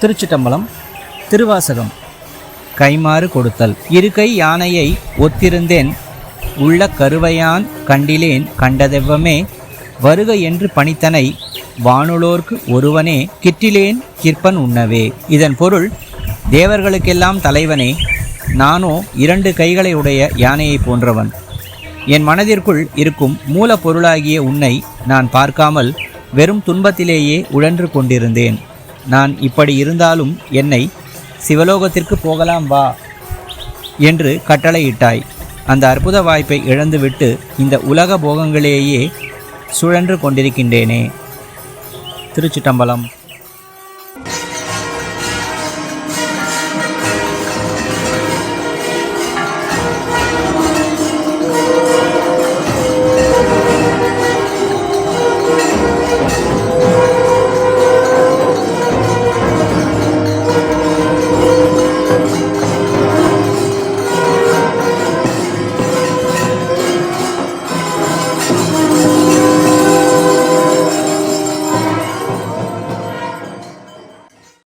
திருச்சிட்டம்பலம் திருவாசகம். கைமாறு கொடுத்தல். இருக்கை யானையை ஒத்திருந்தேன். உள்ள கருவையான் கண்டிலேன் கண்டதெவ்வமே. வருக என்று பணித்தனை. வானுளோர்க்கு ஒருவனே. கிட்டிலேன் கிற்பன் உண்ணவே. இதன் பொருள் தேவர்களுக்கெல்லாம் தலைவனே. நானோ இரண்டு கைகளை உடைய யானையைப் போன்றவன். என் மனதிற்குள் இருக்கும் மூலப்பொருளாகிய உன்னை நான் பார்க்காமல் வெறும் துன்பத்திலேயே உழன்று கொண்டிருந்தேன். நான் இப்படி இருந்தாலும் என்னை சிவலோகத்திற்கு போகலாம் வா என்று கட்டளையிட்டாய். அந்த அற்புத வாய்ப்பை இழந்துவிட்டு இந்த உலக போகங்களேயே சுழன்று கொண்டிருக்கின்றேனே. திருச்சிட்டம்பலம்.